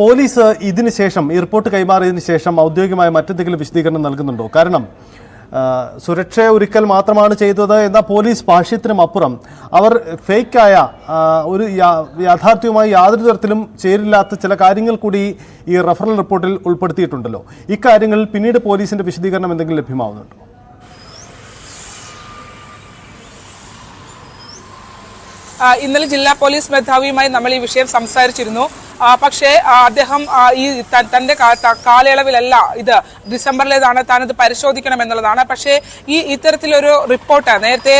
Police ഇതിന് ശേഷം ഈ റിപ്പോർട്ട് കൈമാറിയതിന് ശേഷം ഔദ്യോഗികമായ മറ്റെന്തെങ്കിലും വിശദീകരണം നൽകുന്നുണ്ടോ? കാരണം സുരക്ഷ ഒരുക്കൽ മാത്രമാണ് ചെയ്തത് എന്നാൽ പോലീസ് ഭാഷ്യത്തിനും അപ്പുറം അവർ ഫേക്കായ ഒരു യാഥാർത്ഥ്യവുമായി യാതൊരു തരത്തിലും ചേരില്ലാത്ത ചില കാര്യങ്ങൾ കൂടി ഈ റഫറൽ റിപ്പോർട്ടിൽ ഉൾപ്പെടുത്തിയിട്ടുണ്ടല്ലോ. ഇക്കാര്യങ്ങളിൽ പിന്നീട് പോലീസിന്റെ വിശദീകരണം എന്തെങ്കിലും ലഭ്യമാവുന്നുണ്ടോ? ഇന്നലെ ജില്ലാ പോലീസ് മേധാവിയുമായി നമ്മൾ ഈ വിഷയം സംസാരിച്ചിരുന്നു. പക്ഷേ അദ്ദേഹം ഈ തന്റെ കാലയളവിലല്ല ഇത് ഡിസംബറിലേതാണ് താനത് പരിശോധിക്കണം എന്നുള്ളതാണ് പക്ഷേ ഈ ഇത്തരത്തിലൊരു റിപ്പോർട്ട് നേരത്തെ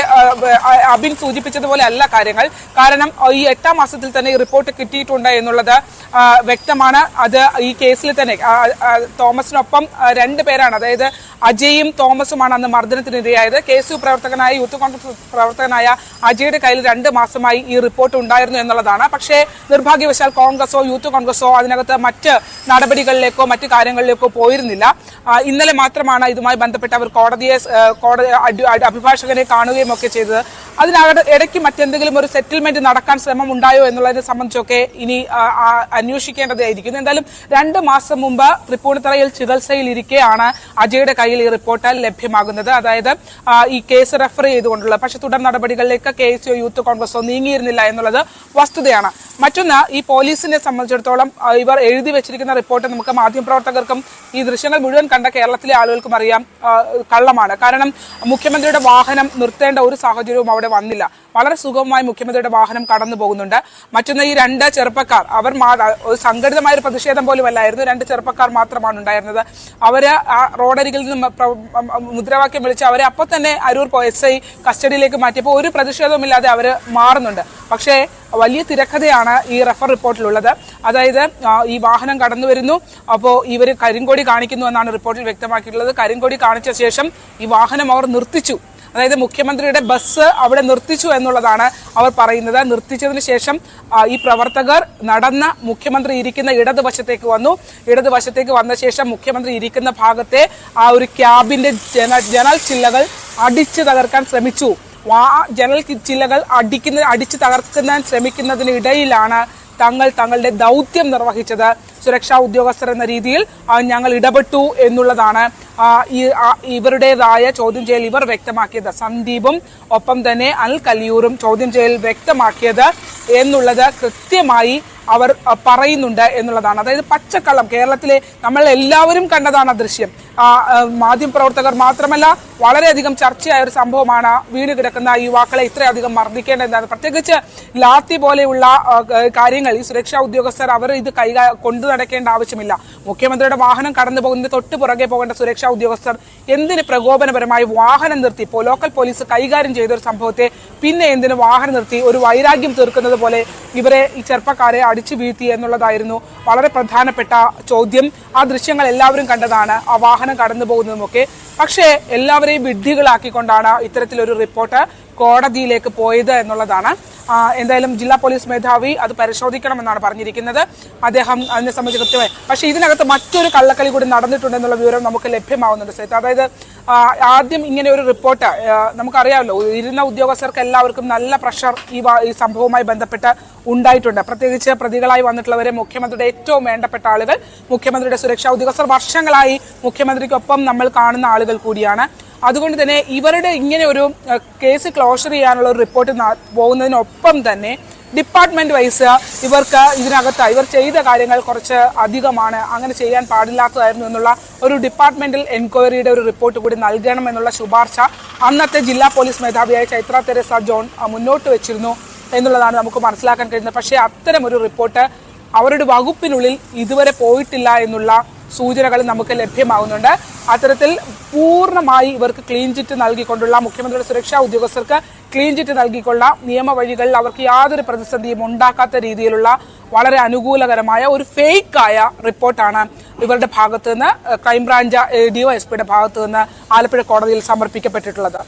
അബിൻ സൂചിപ്പിച്ചതുപോലെ അല്ല കാര്യങ്ങൾ. കാരണം ഈ എട്ടാം മാസത്തിൽ തന്നെ ഈ റിപ്പോർട്ട് കിട്ടിയിട്ടുണ്ട് എന്നുള്ളത് വ്യക്തമാണ്. അത് ഈ കേസിൽ തന്നെ തോമസിനൊപ്പം രണ്ട് പേരാണ്. അതായത് അജയും തോമസുമാണ് അന്ന് മർദ്ദനത്തിനിരയായത്. കെ എസ് യു പ്രവർത്തകനായ യൂത്ത് കോൺഗ്രസ് പ്രവർത്തകനായ അജയുടെ കയ്യിൽ രണ്ട് മാസമായി ഈ റിപ്പോർട്ട് ഉണ്ടായിരുന്നു എന്നുള്ളതാണ്. പക്ഷേ നിർഭാഗ്യവശാൽ കോൺഗ്രസോ യൂത്ത് കോൺഗ്രസോ അതിനകത്ത് മറ്റ് നടപടികളിലേക്കോ മറ്റ് കാര്യങ്ങളിലേക്കോ പോയിരുന്നില്ല. ഇന്നലെ മാത്രമാണ് ഇതുമായി ബന്ധപ്പെട്ട് അവർ കോടതിയെ കോടതി അഭിഭാഷകനെ കാണുകയും ഒക്കെ ചെയ്തത്. അതിനകത്ത് ഇടയ്ക്ക് മറ്റെന്തെങ്കിലും ഒരു സെറ്റിൽമെന്റ് നടക്കാൻ ശ്രമം ഉണ്ടായോ എന്നുള്ളതിനെ സംബന്ധിച്ചൊക്കെ ഇനി അന്വേഷിക്കേണ്ടതായിരിക്കുന്നു. എന്തായാലും രണ്ട് മാസം മുമ്പ് തൃപ്പൂണിത്തറയിൽ ചികിത്സയിൽ ഇരിക്കെയാണ് അജയുടെ കയ്യിൽ ഈ റിപ്പോർട്ട് ലഭ്യമാകുന്നത്. അതായത് ഈ കേസ് റെഫർ ചെയ്തുകൊണ്ടുള്ള പക്ഷെ തുടർ നടപടികളിലേക്ക് കെ യൂത്ത് കോൺഗ്രസോ നീങ്ങിയിരുന്നില്ല എന്നുള്ളത് വസ്തുതയാണ്. മറ്റൊന്ന് ഈ പോലീസിനെ സംബന്ധിച്ചിടത്തോളം ഇവർ എഴുതി വെച്ചിരിക്കുന്ന റിപ്പോർട്ട് നമുക്ക് മാധ്യമപ്രവർത്തകർക്കും ഈ ദൃശ്യങ്ങൾ മുഴുവൻ കണ്ട കേരളത്തിലെ ആളുകൾക്കും അറിയാം കള്ളമാണ്. കാരണം മുഖ്യമന്ത്രിയുടെ വാഹനം നിർത്തേണ്ട ഒരു സാഹചര്യവും അവിടെ വന്നില്ല. വളരെ സുഗമമായി മുഖ്യമന്ത്രിയുടെ വാഹനം കടന്നു പോകുന്നുണ്ട്. മറ്റൊന്ന് ഈ രണ്ട് ചെറുപ്പക്കാർ അവർ ഒരു സംഘടിതമായ ഒരു പ്രതിഷേധം പോലും അല്ലായിരുന്നു രണ്ട് ചെറുപ്പക്കാർ മാത്രമാണ് ഉണ്ടായിരുന്നത്. അവർ ആ റോഡരികിൽ നിന്ന് മുദ്രാവാക്യം വിളിച്ച് അവരെ അപ്പോൾ തന്നെ അരൂർ എസ് ഐ കസ്റ്റഡിയിലേക്ക് മാറ്റിയപ്പോൾ ഒരു പ്രതിഷേധവുമില്ലാതെ അവർ മാറുന്നുണ്ട്. പക്ഷേ വലിയ തിരക്കഥയാണ് ഈ റെഫർ റിപ്പോർട്ടിലുള്ളത്. അതായത് ഈ വാഹനം കടന്നു വരുന്നു. അപ്പോൾ ഇവർ കരിങ്കൊടി കാണിക്കുന്നു എന്നാണ് റിപ്പോർട്ടിൽ വ്യക്തമാക്കിയിട്ടുള്ളത്. കരിങ്കൊടി കാണിച്ച ശേഷം ഈ വാഹനം അവർ നിർത്തിച്ചു. അതായത് മുഖ്യമന്ത്രിയുടെ ബസ് അവിടെ നിർത്തിച്ചു എന്നുള്ളതാണ് അവർ പറയുന്നത്. നിർത്തിച്ചതിന് ശേഷം ഈ പ്രവർത്തകർ നടന്ന മുഖ്യമന്ത്രി ഇരിക്കുന്ന ഇടതുവശത്തേക്ക് വന്നു. ഇടതുവശത്തേക്ക് വന്ന ശേഷം മുഖ്യമന്ത്രി ഇരിക്കുന്ന ഭാഗത്തെ ആ ഒരു ക്യാബിന്റെ ജന ജനൽ ചില്ലകൾ അടിച്ചു തകർക്കാൻ ശ്രമിച്ചു. ആ ജനൽ ചില്ലകൾ അടിക്കുന്ന അടിച്ചു തകർക്കാൻ ശ്രമിക്കുന്നതിനിടയിലാണ് തങ്ങൾ തങ്ങളുടെ ദൗത്യം നിർവഹിച്ചത് സുരക്ഷാ ഉദ്യോഗസ്ഥർ എന്ന രീതിയിൽ ഞങ്ങൾ ഇടപെട്ടു എന്നുള്ളതാണ്. ഇവരുടേതായ ചോദ്യം ചെയ്യൽ ഇവർ വ്യക്തമാക്കിയത്. സന്ദീപും ഒപ്പം തന്നെ അൽ കലിയൂറും ചോദ്യം ചെയ്യൽ വ്യക്തമാക്കിയത് എന്നുള്ളത് കൃത്യമായി അവർ പറയുന്നുണ്ട് എന്നുള്ളതാണ്. അതായത് പച്ചക്കള്ളം കേരളത്തിലെ നമ്മൾ എല്ലാവരും കണ്ടതാണ് ദൃശ്യം. മാധ്യമപ്രവർത്തകർ മാത്രമല്ല വളരെയധികം ചർച്ചയായ ഒരു സംഭവമാണ് വീട് കിടക്കുന്ന യുവാക്കളെ ഇത്രയധികം മർദ്ദിക്കേണ്ടതാണ് പ്രത്യേകിച്ച് ലാത്തി പോലെയുള്ള കാര്യങ്ങൾ ഈ സുരക്ഷാ ഉദ്യോഗസ്ഥർ അവർ ഇത് കൈ കൊണ്ടു നടക്കേണ്ട ആവശ്യമില്ല. മുഖ്യമന്ത്രിയുടെ വാഹനം കടന്നു പോകുന്നതിന് തൊട്ട് പുറകെ പോകേണ്ട സുരക്ഷാ ഉദ്യോഗസ്ഥർ എന്തിന് പ്രകോപനപരമായി വാഹനം നിർത്തി ഇപ്പോൾ ലോക്കൽ പോലീസ് കൈകാര്യം ചെയ്ത ഒരു സംഭവത്തെ പിന്നെ എന്തിന് വാഹനം നിർത്തി ഒരു വൈരാഗ്യം തീർക്കുന്നത് പോലെ ഇവരെ ഈ ചെറുപ്പക്കാരെ അടിച്ചു വീഴ്ത്തി എന്നുള്ളതായിരുന്നു വളരെ പ്രധാനപ്പെട്ട ചോദ്യം. ആ ദൃശ്യങ്ങൾ എല്ലാവരും കണ്ടതാണ്. ആ വാഹനം കടന്നു പോകുന്നതുമൊക്കെ. പക്ഷേ എല്ലാവരെയും വിഡ്ഢികളാക്കിക്കൊണ്ടാണ് ഇത്തരത്തിലൊരു റിപ്പോർട്ട് കോടതിയിലേക്ക് പോയത് എന്നുള്ളതാണ്. എന്തായാലും ജില്ലാ പോലീസ് മേധാവി അത് പരിശോധിക്കണമെന്നാണ് പറഞ്ഞിരിക്കുന്നത്. അദ്ദേഹം അതിനെ സംബന്ധിച്ച് കൃത്യമായി പക്ഷേ ഇതിനകത്ത് മറ്റൊരു കള്ളക്കളി കൂടി നടന്നിട്ടുണ്ടെന്നുള്ള വിവരം നമുക്ക് ലഭ്യമാവുന്നുണ്ട് സേത്ത് അതായത് ആദ്യം ഇങ്ങനെ ഒരു റിപ്പോർട്ട് നമുക്കറിയാമല്ലോ ഇരുന്ന ഉദ്യോഗസ്ഥർക്ക് എല്ലാവർക്കും നല്ല പ്രഷർ ഈ ഈ സംഭവവുമായി ബന്ധപ്പെട്ട് ഉണ്ടായിട്ടുണ്ട്. പ്രത്യേകിച്ച് പ്രതികളായി വന്നിട്ടുള്ളവരെ മുഖ്യമന്ത്രിയുടെ ഏറ്റവും വേണ്ടപ്പെട്ട ആളുകൾ മുഖ്യമന്ത്രിയുടെ സുരക്ഷാ ഉദ്യോഗസ്ഥർ. വർഷങ്ങളായി മുഖ്യമന്ത്രിക്കൊപ്പം നമ്മൾ കാണുന്ന ആളുകൾ കൂടിയാണ്. അതുകൊണ്ട് തന്നെ ഇവരുടെ ഇങ്ങനെ ഒരു കേസ് ക്ലോഷർ ചെയ്യാനുള്ള ഒരു റിപ്പോർട്ട് പോകുന്നതിനൊപ്പം തന്നെ ഡിപ്പാർട്ട്മെന്റ് വൈസ് ഇവർക്ക് ഇതിനകത്ത് ഇവർ ചെയ്ത കാര്യങ്ങൾ കുറച്ച് അധികമാണ്. അങ്ങനെ ചെയ്യാൻ പാടില്ലാത്തതായിരുന്നു എന്നുള്ള ഒരു ഡിപ്പാർട്ട്മെന്റൽ എൻക്വയറിയുടെ ഒരു റിപ്പോർട്ട് കൂടി നൽകണം എന്നുള്ള ശുപാർശ അന്നത്തെ ജില്ലാ പോലീസ് മേധാവിയായ ചൈത്ര തെരേസ ജോൺ മുന്നോട്ട് വെച്ചിരുന്നു എന്നുള്ളതാണ് നമുക്ക് മനസ്സിലാക്കാൻ കഴിയുന്നത്. പക്ഷേ അത്തരം ഒരു റിപ്പോർട്ട് അവരുടെ വകുപ്പിനുള്ളിൽ ഇതുവരെ പോയിട്ടില്ല എന്നുള്ള സൂചനകൾ നമുക്ക് ലഭ്യമാകുന്നുണ്ട്. അത്തരത്തിൽ പൂർണമായി ഇവർക്ക് ക്ലീൻ ചിറ്റ് നൽകിക്കൊണ്ടുള്ള മുഖ്യമന്ത്രിയുടെ സുരക്ഷാ ഉദ്യോഗസ്ഥർക്ക് ക്ലീൻ ചിറ്റ് നൽകിക്കൊള്ള നിയമവഴികളിൽ അവർക്ക് യാതൊരു പ്രതിസന്ധിയും ഉണ്ടാക്കാത്ത രീതിയിലുള്ള വളരെ അനുകൂലകരമായ ഒരു ഫേക്കായ റിപ്പോർട്ടാണ് ഇവരുടെ ഭാഗത്തു നിന്ന് ക്രൈംബ്രാഞ്ച് എസ് പിയുടെ നിന്ന് ആലപ്പുഴ കോടതിയിൽ സമർപ്പിക്കപ്പെട്ടിട്ടുള്ളത്.